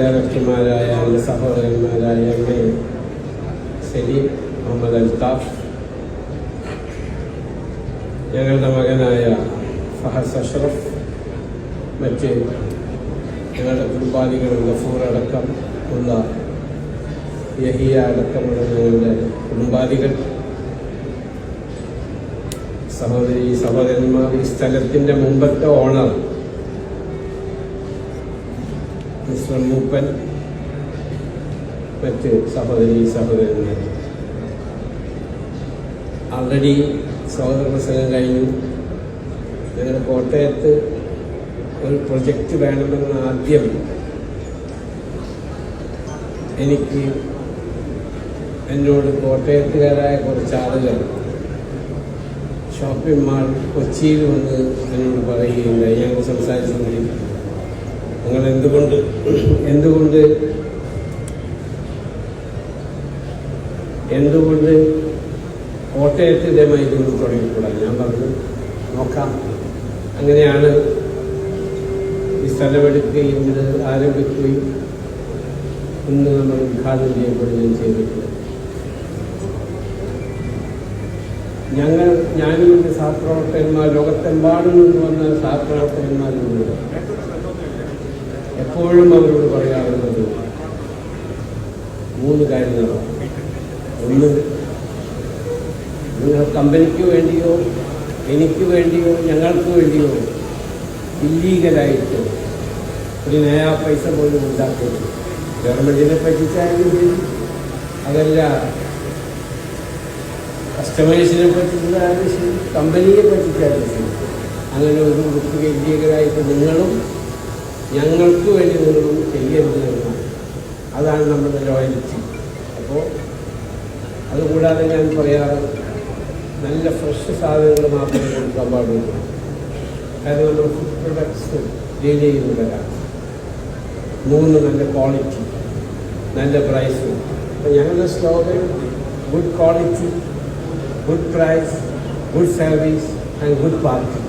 ഡയറക്ടർമാരായ എന്റെ സഹോദരന്മാരായ M A Saleem Muhammad Althaf ഞങ്ങളുടെ മകനായ ഫഹസ് അഷ്റഫ് മറ്റ് ഞങ്ങളുടെ കുടുംബാദികൾ ഗഫൂർ അടക്കം ഉള്ള യഹിയ അടക്കമുള്ള ഞങ്ങളുടെ കുടുംബാദികൾ. സഹോദരി സഹോദരന്മാർ ഈ സ്ഥലത്തിന്റെ മുമ്പത്തെ ഓണർ മിസ്റ്റർ മൂപ്പൻ. മറ്റ് സഹോദരി സഹോദരന്മാർ ആൾറെഡി സഹോദര പ്രസംഗം കഴിഞ്ഞു. ഞങ്ങളുടെ കോട്ടയത്ത് ഒരു പ്രൊജക്റ്റ് വേണമെന്ന് ആദ്യം എനിക്ക് എന്നോട് കോട്ടയത്തുകാരായ കുറച്ച് ആളുകൾ ഷോപ്പിംഗ് മാൾ കൊച്ചിയിൽ വന്ന് എന്നോട് പറയുകയുണ്ടായി. ഞങ്ങൾ സംസാരിച്ചുകൊണ്ടിരിക്കും നിങ്ങൾ എന്തുകൊണ്ട് എന്തുകൊണ്ട് എന്തുകൊണ്ട് കോട്ടയത്ത് ഇതേമായി ഇതൊന്നും തുടങ്ങിക്കൂടാ ഞാൻ പറഞ്ഞു നോക്കാം. അങ്ങനെയാണ് ഈ സ്ഥലമെടുക്കുകയും ഇത് ആരംഭിക്കുകയും ഇന്ന് നമ്മൾ ഉദ്ഘാടനം ചെയ്യപ്പെടുകയും ചെയ്തിട്ടുണ്ട് ഞങ്ങൾ ഞാനും എന്റെ സഹപ്രവർത്തകന്മാർ ലോകത്തെമ്പാടും നിന്ന് വന്ന സഹപ്രവർത്തകന്മാരുണ്ട്. എപ്പോഴും അവരോട് പറയാറുള്ളത് മൂന്ന് കാര്യങ്ങളാണ്. ഒന്ന് നിങ്ങൾ കമ്പനിക്ക് വേണ്ടിയോ എനിക്ക് വേണ്ടിയോ ഞങ്ങൾക്ക് വേണ്ടിയോ ഇല്ലീഗലായിട്ട് ഒരു നയാ പൈസ പോലും ഉണ്ടാക്കരുത്. ഗവൺമെന്റിനെ പറ്റിച്ചായാലും ശരി. അതല്ല കസ്റ്റമേഴ്സിനെ പറ്റിച്ചാലും ശരി കമ്പനിയെ പറ്റിച്ചാലും ശരി. അങ്ങനെ ഒരു വൃത്തിക ഇല്ലീഗലായിട്ട് നിങ്ങളും ഞങ്ങൾക്ക് വേണ്ടി നിങ്ങളും ചെയ്യരുത് എന്നാണ് അതാണ് നമ്മുടെ ലോയൽറ്റി അപ്പോൾ അതുകൂടാതെ ഞാൻ പറയാറ് നല്ല ഫ്രഷ് സാധനങ്ങൾ മാത്രമേ കൊടുക്കാൻ പാടുള്ളൂ. കാരണം നമ്മൾ ഫുഡ് പ്രൊഡക്ട്സ് ഡീൽ ചെയ്യുന്നവരാണ്. മൂന്ന് നല്ല ക്വാളിറ്റി നല്ല പ്രൈസ് അപ്പം ഞങ്ങളുടെ slogan good quality good price good service and good party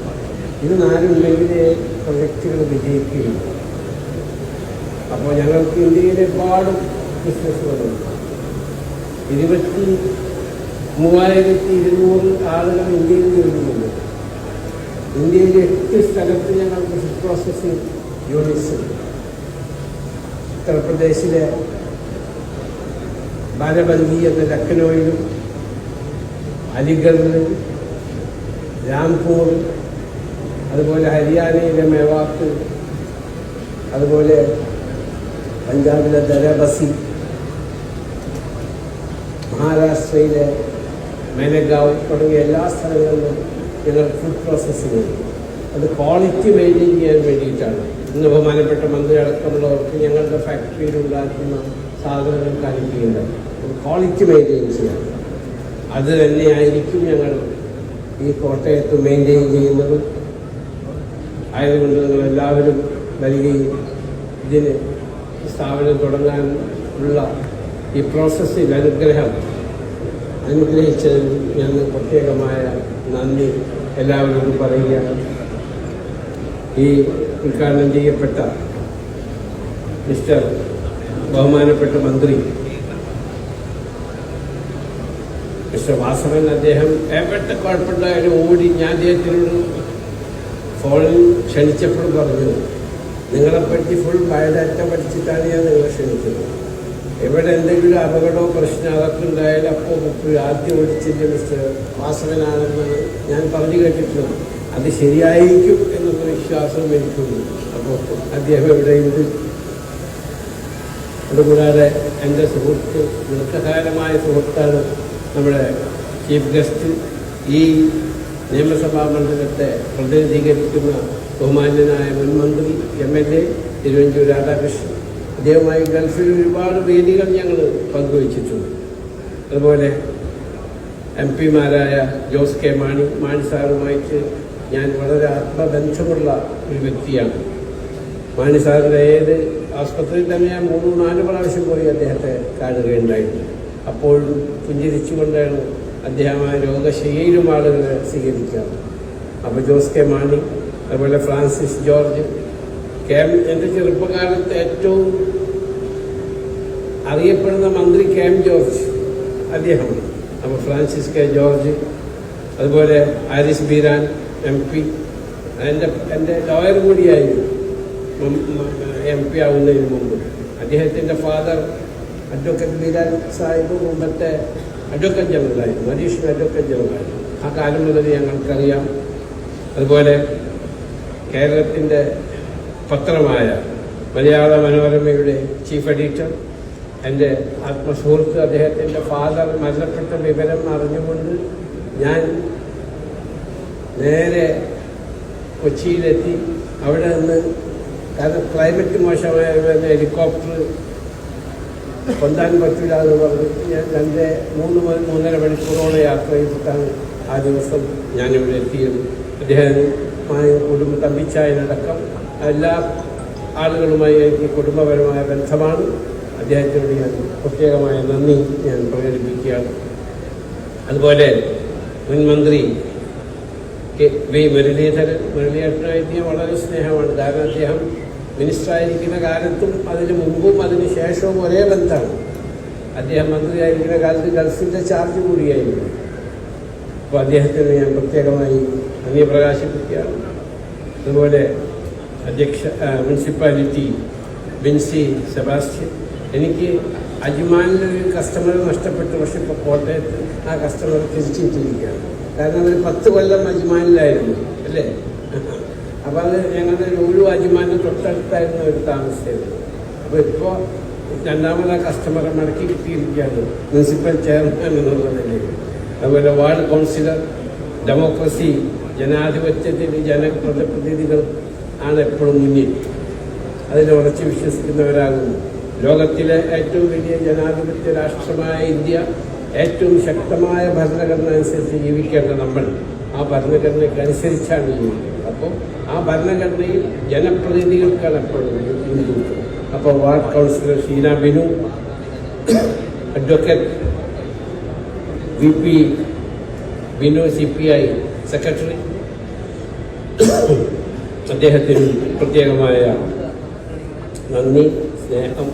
ഇത് നാലുണ്ടെങ്കിലേ പ്രൊജക്റ്റുകൾ വിജയിക്കുകയുള്ളൂ. അപ്പോൾ ഞങ്ങൾക്ക് ഇന്ത്യയിൽ ഒരുപാട് ബിസിനസ്സുകളുണ്ട് ഇരുപത്തി മൂവായിരത്തി ഇരുന്നൂറ് ആളുകൾ ഇന്ത്യയിൽ ജോലിയുണ്ട് ഇന്ത്യയിൽ എട്ട് സ്ഥലത്ത് ഞങ്ങൾക്ക് ഫുഡ് പ്രോസസ്സിംഗ് യൂണിറ്റ്സ് ഉണ്ട്. ഉത്തർപ്രദേശിലെ ബാലബന്ദി എന്ന ലക്നോയിലും അലിഗഡിലും രാംപൂർ അതുപോലെ ഹരിയാനയിലെ മേവാത്ത് അതുപോലെ പഞ്ചാബിലെ ദരബസി മഹാരാഷ്ട്രയിലെ മേനഗാവ് തുടങ്ങിയ എല്ലാ സ്ഥലങ്ങളിലും ഞങ്ങൾ ഫുഡ് പ്രോസസ്സിംഗ് ഉണ്ട് അത് ക്വാളിറ്റി മെയിന്റെയിൻ ചെയ്യാൻ വേണ്ടിയിട്ടാണ്. ഇന്ന് ബഹുമാനപ്പെട്ട മന്ത്രി അടക്കമുള്ളവർക്ക് ഞങ്ങളുടെ ഫാക്ടറിയിൽ ഉണ്ടാക്കുന്ന സാധനങ്ങൾ കാണിക്കുകയുണ്ട് ക്വാളിറ്റി മെയിന്റെയിൻ ചെയ്യാം അത് തന്നെയായിരിക്കും ഞങ്ങൾ ഈ കോട്ടയത്ത് മെയിന്റെയിൻ ചെയ്യുന്നത്. ആയതുകൊണ്ട് നിങ്ങൾ എല്ലാവരും വരികയും ഇതിന് സ്ഥാപനം തുടങ്ങാൻ ഉള്ള ഈ പ്രോസസ്സിൽ അനുഗ്രഹം അനുഗ്രഹിച്ചതിന് ഞാൻ പ്രത്യേകമായ നന്ദി. എല്ലാവരോടും പറയുകയാണ്. ഈ ഉദ്ഘാടനം ചെയ്യപ്പെട്ട മിസ്റ്റർ ബഹുമാനപ്പെട്ട മന്ത്രി മിസ്റ്റർ വാസവൻ അദ്ദേഹം എവിടെ കുഴപ്പമുണ്ടായാലും ഓടി ഞാൻ അദ്ദേഹത്തിനോട് ഫോണിൽ ക്ഷണിച്ചപ്പോൾ പറഞ്ഞു. നിങ്ങളെപ്പറ്റി ഫുൾ ബയോഡാറ്റ പഠിച്ചിട്ടാണ് ഞാൻ നിങ്ങളെ ക്ഷണിക്കുന്നത്. എവിടെ എന്തെങ്കിലും അപകടമോ പ്രശ്നമോ അതൊക്കെ ഉണ്ടായാലും അപ്പോൾ മുപ്പത് ആദ്യം ഓടിച്ചില്ല മിസ്റ്റർ വാസകനാണെന്ന് ഞാൻ പറഞ്ഞു കേട്ടിട്ടുണ്ട് അത് ശരിയായിരിക്കും എന്നൊരു വിശ്വാസം എനിക്കുണ്ട്. അപ്പോൾ അദ്ദേഹം എവിടെയുണ്ട് അതുകൂടാതെ എന്റെ സുഹൃത്ത് ദീർഘകാലമായ സുഹൃത്താണ് നമ്മുടെ ചീഫ് ഗസ്റ്റ് ഈ നിയമസഭാ മണ്ഡലത്തെ പ്രതിനിധീകരിക്കുന്ന ബഹുമാന്യനായ മുൻ മന്ത്രി M L A Thiruvanchoor Radhakrishnan. അദ്ദേഹമായി ഗൾഫിൽ ഒരുപാട് വേദികൾ ഞങ്ങൾ പങ്കുവച്ചിട്ടുണ്ട്. അതുപോലെ എം പിമാരായ ജോസ് കെ മാണി മാണി സാറുമായിട്ട് ഞാൻ വളരെ ആത്മബന്ധമുള്ള ഒരു വ്യക്തിയാണ്. മാണി സാറിന്റെ ഏത് ആസ്പത്രിയിൽ തന്നെ ഞാൻ മൂന്ന് നാല് പ്രാവശ്യം പോയി അദ്ദേഹത്തെ കാണുകയുണ്ടായിരുന്നു. അപ്പോഴും പുഞ്ചിരിച്ചുകൊണ്ടാണ് അദ്ദേഹം ആ രോഗശൈലിയിലും ആളുകളെ സ്വീകരിക്കാറ്. അപ്പോൾ ജോസ് കെ മാണി അതുപോലെ ഫ്രാൻസിസ് ജോർജ് എന്റെ ചെറുപ്പകാലത്ത് ഏറ്റവും അറിയപ്പെടുന്ന മന്ത്രി കെ എം ജോർജ് അദ്ദേഹം അപ്പോൾ ഫ്രാൻസിസ് കെ ജോർജ് അതുപോലെ ആരിസ് ബീരാൻ എം പി എന്റെ എന്റെ ലോയർ കൂടിയായിരുന്നു എം പി ആവുന്നതിന് മുമ്പ്. അദ്ദേഹത്തിന്റെ ഫാദർ അഡ്വക്കേറ്റ് ബീരാൻ സാഹിബ് മുമ്പത്തെ അഡ്വക്കേറ്റ് ജനറലായിരുന്നു അഡീഷണൽ അഡ്വക്കേറ്റ് ജനറലായിരുന്നു ആ കാലം മുതൽ ഞങ്ങൾക്കറിയാം. അതുപോലെ കേരളത്തിന്റെ പത്രമായ മലയാള മനോരമയുടെ ചീഫ് എഡിറ്റർ എന്റെ ആത്മസുഹൃത്ത് അദ്ദേഹത്തിന്റെ ഫാദർ മരണപ്പെട്ട വിവരം അറിഞ്ഞുകൊണ്ട് ഞാൻ നേരെ കൊച്ചിയിലെത്തി. അവിടെ നിന്ന് കാരണം ക്ലൈമറ്റ് മോശമായ ഹെലികോപ്റ്റർ കൊണ്ടാൻ പറ്റില്ല എന്ന് പറഞ്ഞ് ഞാൻ രണ്ട് മൂന്ന് മൂന്നര മണിക്കൂറോളം യാത്ര ചെയ്തിട്ടാണ് ആ ദിവസം ഞാനിവിടെ എത്തിയത്. അദ്ദേഹവുമായി കുടുംബ തമ്പിച്ചായനടക്കം എല്ലാ ആളുകളുമായി എനിക്ക് കുടുംബപരമായ ബന്ധമാണ്. അദ്ദേഹത്തിനോട് ഞാൻ പ്രത്യേകമായ നന്ദി ഞാൻ പ്രകടിപ്പിക്കുകയാണ്. അതുപോലെ മുൻ മന്ത്രി കെ വി മുരളീധരൻ മുരളീധരനായിട്ട് ഞാൻ വളരെ സ്നേഹമാണ്. കാരണം അദ്ദേഹം മിനിസ്റ്ററായിരിക്കുന്ന കാലത്തും അതിന് മുമ്പും അതിന് ശേഷവും ഒരേ ബന്ധമാണ്. അദ്ദേഹം മന്ത്രിയായിരിക്കുന്ന കാലത്ത് ഗൾഫിന്റെ ചാർജ് കൂടിയായിരുന്നു. അപ്പോൾ അദ്ദേഹത്തിന് ഞാൻ പ്രത്യേകമായി നന്ദി പ്രകാശിപ്പിക്കുകയാണ്. അതുപോലെ അധ്യക്ഷ മുനിസിപ്പാലിറ്റി ബിൻസി സെബാസ്റ്റ്യൻ. എനിക്ക് അജ്മാനിൽ ഒരു കസ്റ്റമർ നഷ്ടപ്പെട്ടു. പക്ഷെ ഇപ്പോൾ കോട്ടയത്ത് ആ കസ്റ്റമർ തിരിച്ചിട്ടിരിക്കുകയാണ്. കാരണം ഒരു പത്ത് കൊല്ലം അജ്മാനിലായിരുന്നു അല്ലേ? അപ്പോൾ അത് ഞങ്ങളുടെ ഒരു അജിമാനും തൊട്ടടുത്തായിരുന്നു ഒരു താമസിച്ചത് അപ്പോൾ ഇപ്പോൾ രണ്ടാമത് ആ കസ്റ്റമറെ മടക്കി കിട്ടിയിരിക്കുകയാണ് മുനിസിപ്പൽ ചെയർമാൻ എന്നുള്ള നിലയിൽ. അതുപോലെ വാർഡ് കൗൺസിലർ ഡെമോക്രസി ജനാധിപത്യത്തിൽ ജനപ്രതിനിധികൾ ആണ് എപ്പോഴും മുന്നിൽ. അതിൽ ഉറച്ചു വിശ്വസിക്കുന്നവരാകുന്നു. ലോകത്തിലെ ഏറ്റവും വലിയ ജനാധിപത്യ രാഷ്ട്രമായ ഇന്ത്യ ഏറ്റവും ശക്തമായ ഭരണഘടന അനുസരിച്ച് ജീവിക്കേണ്ട നമ്മൾ ആ ഭരണഘടനയ്ക്ക് അനുസരിച്ചാണ് ജീവിക്കുന്നത്. അപ്പോൾ ആ ഭരണഘടനയിൽ ജനപ്രതിനിധികൾക്കാണ് എപ്പോഴും അപ്പോൾ ward councillor Sheena Binu advocate V P Binu C P I secretary അദ്ദേഹത്തിന് പ്രത്യേകമായ നന്ദി സ്നേഹം.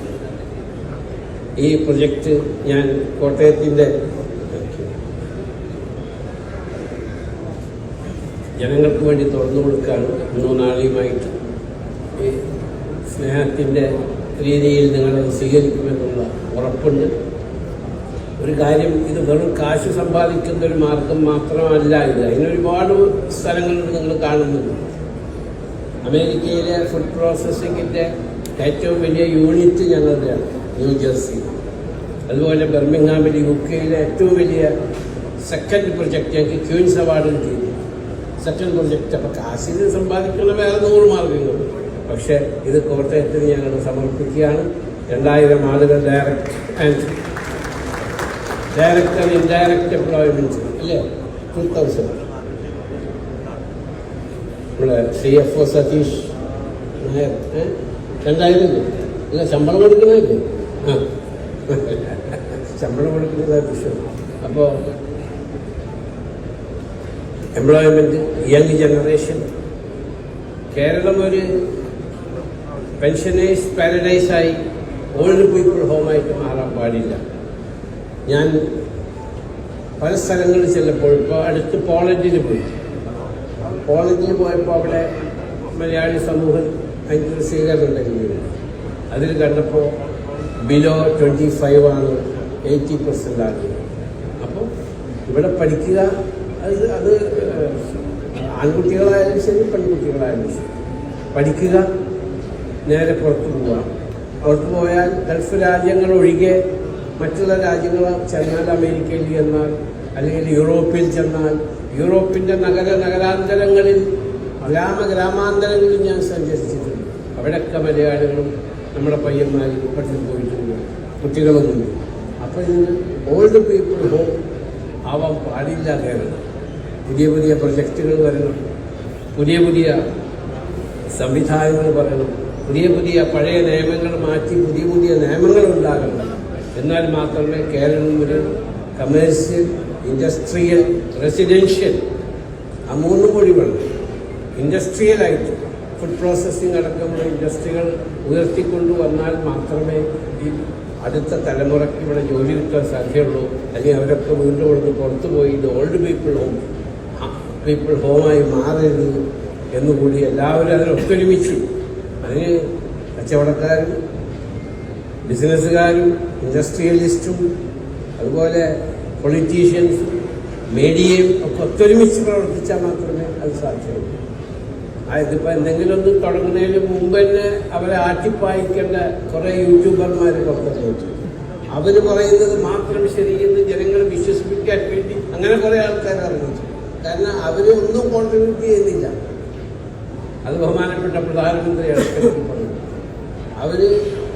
ഈ പ്രൊജക്റ്റ് ഞാൻ കോട്ടയത്തിന്റെ ജനങ്ങൾക്ക് വേണ്ടി തുറന്നു കൊടുക്കുകയാണ് ഇന്നോ ഈ സ്നേഹത്തിന്റെ രീതിയിൽ നിങ്ങളത് സ്വീകരിക്കുമെന്നുള്ള ഉറപ്പുണ്ട്. ഒരു കാര്യം ഇത് വെറും കാശ് സമ്പാദിക്കുന്ന ഒരു മാർഗം മാത്രമല്ല ഇത്. അതിനൊരുപാട് സ്ഥലങ്ങളുണ്ട് നിങ്ങൾ കാണുന്നുണ്ട്. അമേരിക്കയിലെ ഫുഡ് പ്രോസസ്സിങ്ങിന്റെ ഏറ്റവും വലിയ യൂണിറ്റ് ഞങ്ങളുടെയാണ് ന്യൂജേഴ്സി അതുപോലെ ബർമിംഗ്ഹാമിൽ യു കെയിലെ ഏറ്റവും വലിയ സെക്കൻഡ് പ്രൊജക്റ്റ് ഞങ്ങൾക്ക് ക്യൂൻസ് അവാർഡ് കിട്ടി സെക്കൻഡ് പ്രൊജക്റ്റ് അപ്പോൾ കാശിന് സമ്പാദിക്കുന്ന വേറെ നൂറ് മാർഗങ്ങൾ. പക്ഷേ ഇത് കോട്ടയത്തിന് ഞങ്ങൾ സമർപ്പിക്കുകയാണ്. രണ്ടായിരം ആളുകൾ direct and direct and indirect employment അല്ലേ? ടു തൗസൻഡ് നമ്മുടെ സി എഫ് ഒ സതീഷ്? രണ്ടായിരം അല്ല ശമ്പളം കൊടുക്കുന്നതല്ലേ ആ. ശമ്പളം കൊടുക്കുന്നതാണ് വിഷയം. അപ്പോൾ എംപ്ലോയ്മെന്റ് യങ് ജനറേഷൻ കേരളം ഒരു പെൻഷനേഴ്സ് പാരഡൈസായി ഓൾഡ് പീപ്പിൾ ഹോമായിട്ട് മാറാൻ പാടില്ല. ഞാൻ പല സ്ഥലങ്ങളിൽ ചെല്ലപ്പോൾ ഇപ്പോൾ അടുത്ത് പോളണ്ടിൽ പോയി. പോളണ്ടിൽ പോയപ്പോൾ അവിടെ മലയാളി സമൂഹം ഭയങ്കര സ്വീകരണം ഉണ്ടായിരുന്നു അതിൽ കണ്ടപ്പോൾ ബിലോ ട്വന്റി ഫൈവ് ആണ് എയ്റ്റി പെർസെന്റ് ആണ്. അപ്പോൾ ഇവിടെ പഠിക്കുക അത് അത് ആൺകുട്ടികളായാലും ശരി പെൺകുട്ടികളായാലും ശരി. പഠിക്കുക നേരെ പുറത്തു പോവുക. പുറത്തു പോയാൽ ഗൾഫ് രാജ്യങ്ങൾ ഒഴികെ മറ്റുള്ള രാജ്യങ്ങൾ ചെന്നാൽ അമേരിക്കയിൽ ചെന്നാൽ അല്ലെങ്കിൽ യൂറോപ്പിൽ ചെന്നാൽ യൂറോപ്പിന്റെ നഗര നഗരാന്തരങ്ങളിൽ ഗ്രാമ ഗ്രാമാന്തരങ്ങളിൽ ഞാൻ സഞ്ചരിച്ചിട്ടുണ്ട്. അവിടെയൊക്കെ മലയാളികളും നമ്മുടെ പയ്യന്മാരും പഠിച്ചു പോയിട്ടുണ്ട്. കുട്ടികളൊന്നും അപ്പോൾ ഇതിന് ഓൾഡ് പീപ്പിൾ ഹോം ആവാൻ പാടില്ല കേരളം. പുതിയ പുതിയ പ്രൊജക്റ്റുകൾ വരണം. പുതിയ പുതിയ സംവിധാനങ്ങൾ പറയണം പുതിയ പുതിയ പഴയ നിയമങ്ങൾ മാറ്റി പുതിയ പുതിയ നിയമങ്ങൾ ഉണ്ടാകണം. എന്നാൽ മാത്രമേ കേരളം ഒരു കമേഴ്സ്യൽ ഇൻഡസ്ട്രിയൽ റെസിഡൻഷ്യൽ ആ മൂന്നും കൂടി വേണം ഇൻഡസ്ട്രിയലായിട്ട് ഫുഡ് പ്രോസസ്സിംഗ് അടക്കമുള്ള ഇൻഡസ്ട്രികൾ ഉയർത്തിക്കൊണ്ടു വന്നാൽ മാത്രമേ ഈ അടുത്ത തലമുറയ്ക്ക് ഇവിടെ ജോലി കിട്ടാൻ സാധ്യതയുള്ളൂ. അല്ലെങ്കിൽ അവരൊക്കെ വീണ്ടും ഇവിടുന്ന് പുറത്തു പോയി ഇത് ഓൾഡ് പീപ്പിൾ ഹോം പീപ്പിൾ ഹോമായി മാറരുത് എന്നുകൂടി എല്ലാവരും അതിൽ ഒത്തൊരുമിച്ച് അതിന് കച്ചവടക്കാരും ബിസിനസ്സുകാരും ഇൻഡസ്ട്രിയലിസ്റ്റും അതുപോലെ പൊളിറ്റീഷ്യൻസും മീഡിയയും ഒക്കെ ഒത്തൊരുമിച്ച് പ്രവർത്തിച്ചാൽ മാത്രമേ അത് സാധ്യമുള്ളൂ അതിപ്പോൾ എന്തെങ്കിലും ഒന്ന് തുടങ്ങുന്നതിന് മുമ്പ് തന്നെ അവരെ ആട്ടിപ്പായിക്കേണ്ട കുറേ യൂട്യൂബർമാർ പുറത്തിറങ്ങിയിട്ടുണ്ട് അവർ പറയുന്നത് മാത്രം ശരിയെന്ന് ജനങ്ങളെ വിശ്വസിപ്പിക്കാൻ വേണ്ടി അങ്ങനെ കുറേ ആൾക്കാർ അറിയിച്ചു കാരണം അവർ ഒന്നും കോൺട്രിബ്യൂട്ട് ചെയ്യുന്നില്ല. അത് ബഹുമാനപ്പെട്ട പ്രധാനമന്ത്രി അവർ പറഞ്ഞു.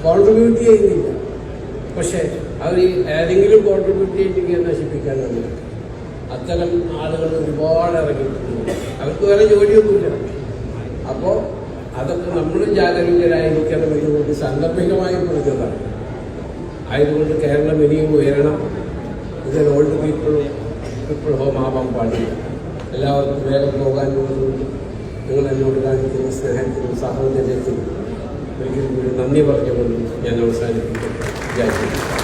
കോൺട്രിബ്യൂട്ട് ചെയ്യുന്നില്ല. പക്ഷേ അവർ ഏതെങ്കിലും കോൺട്രിബ്യൂട്ട് ചെയ്തിട്ടെങ്കിൽ നശിപ്പിക്കാൻ നമ്മൾ അത്തരം ആളുകൾ ഒരുപാട് ഇറങ്ങിയിട്ടുണ്ട്. അവർക്ക് വേറെ ജോലിയൊന്നുമില്ല. അപ്പോൾ അതൊക്കെ നമ്മളും ജാഗരൂകരായിരിക്കണം ഇതുകൊണ്ട് സാന്ദർഭികമായി കൊടുക്കുന്നതാണ് ആയതുകൊണ്ട് കേരളം ഇനിയും ഉയരണം. ഇതിൽ ഓൾഡ് പീപ്പിൾ പീപ്പിൾ ഹോം ആവാൻ പാടില്ല. എല്ലാവർക്കും വേഗം പോകാനുള്ളതുകൊണ്ട് നിങ്ങൾ എന്നോട് കാണിക്കുന്ന സ്നേഹത്തിനും സാഹോദര്യത്തിനും ഒരിക്കലും നന്ദി പറഞ്ഞുകൊണ്ട് ഞാൻ അവസാനിപ്പിക്കും ജാഗ്രത